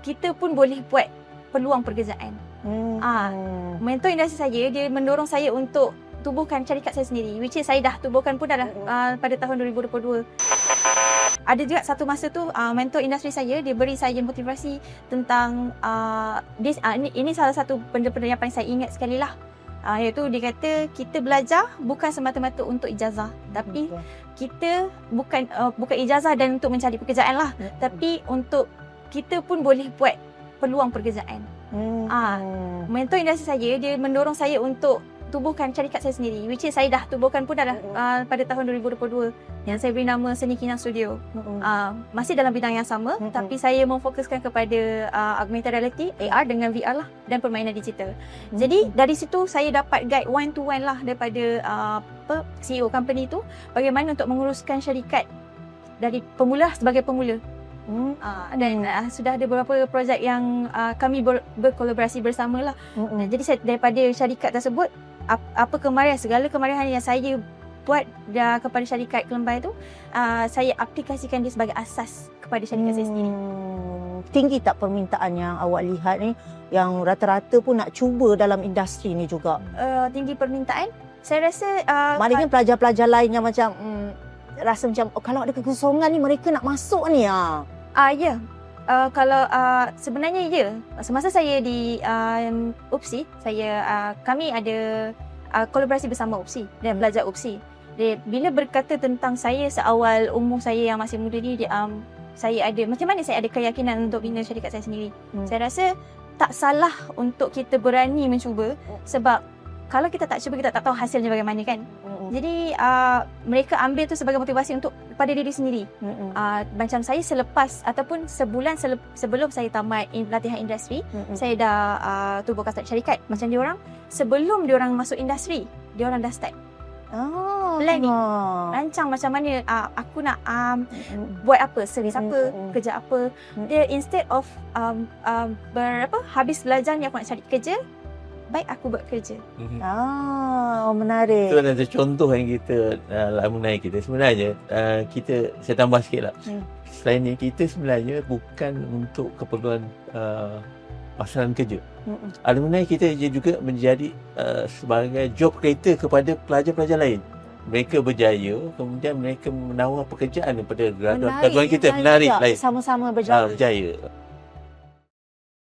kita pun boleh buat peluang pekerjaan. Hmm. Ah. Mentor industri saya dia mendorong saya untuk tubuhkan syarikat saya sendiri which is saya dah tubuhkan pun dah Mm-mm. uh, pada tahun 2022. Ada juga satu masa tu uh, mentor industri saya dia beri saya motivasi tentang uh, this, uh, ini, ini salah satu benda-benda yang paling saya ingat sekali lah. Uh, iaitu dia kata kita belajar bukan semata-mata untuk ijazah tapi Betul. kita bukan uh, bukan ijazah dan untuk mencari pekerjaan lah Hmm. tapi untuk kita pun boleh buat peluang pekerjaan. Hmm. Ah. Mentor industri saya dia mendorong saya untuk tubuhkan syarikat saya sendiri which is saya dah tubuhkan pun dah Mm-mm. uh, pada tahun 2022 yang saya beri nama Seni Kinang Studio. Hmm. Uh, masih dalam bidang yang sama Mm-mm. tapi saya memfokuskan kepada uh, augmented reality, AR dengan VR lah dan permainan digital. Jadi dari situ saya dapat guide one to one lah daripada uh, apa CEO company tu bagaimana untuk menguruskan syarikat dari pemula sebagai pemula. Hmm. Uh, dan uh, sudah ada beberapa projek yang uh, kami ber, berkolaborasi bersama lah. Hmm. Dan jadi saya, daripada syarikat tersebut ap, apa kemarian segala kemarian yang saya buat dah kepada syarikat Kelembai tu uh, saya aplikasikan dia sebagai asas kepada syarikat saya sendiri. Hmm. Tinggi tak permintaan yang awak lihat ni yang rata-rata pun nak cuba dalam industri ni juga. Uh, tinggi permintaan saya rasa uh, Maknanya pelajar-pelajar lain yang macam hmm, rasa macam oh, kalau ada kekosongan ni mereka nak masuk ni ah. Ah ya. Uh, kalau uh, sebenarnya ya. Semasa saya di uh, UPSI, saya uh, kami ada uh, kolaborasi bersama UPSI dan belajar UPSI. Dia, bila berkata tentang saya seawal umur saya yang masih muda ni, dia, um, saya ada macam mana saya ada keyakinan untuk bina syarikat saya sendiri. Hmm. Saya rasa tak salah untuk kita berani mencuba sebab kalau kita tak cuba kita tak tahu hasilnya bagaimana kan. Hmm. Jadi uh, mereka ambil tu sebagai motivasi untuk pada diri sendiri. Hmm. uh, macam saya selepas ataupun sebulan sele- sebelum saya tamat in, latihan industri, Hmm. saya dah uh, tubuhkan start syarikat. Macam diorang sebelum diorang masuk industri, diorang dah start Ah, Planning. ah. rancang macam mana uh, aku nak um, buat apa, servis Mm, apa, mm, mm. kerja apa. Mm. Dia instead of um, um, berapa habis belajar ni aku nak cari kerja, baik aku buat kerja. Mhm. Ah, oh, menarik. Itu ada contoh yang kita uh, alumni kita sebenarnya uh, kita saya tambah sikit lah. Hmm. Selain ni kita sebenarnya bukan untuk keperluan uh, pasaran kerja. Hmm. Alumni kita juga menjadi uh, sebagai job creator kepada pelajar-pelajar lain. Mereka berjaya, kemudian mereka menawar pekerjaan kepada graduan, kita menarik lain. Sama-sama berjaya. berjaya.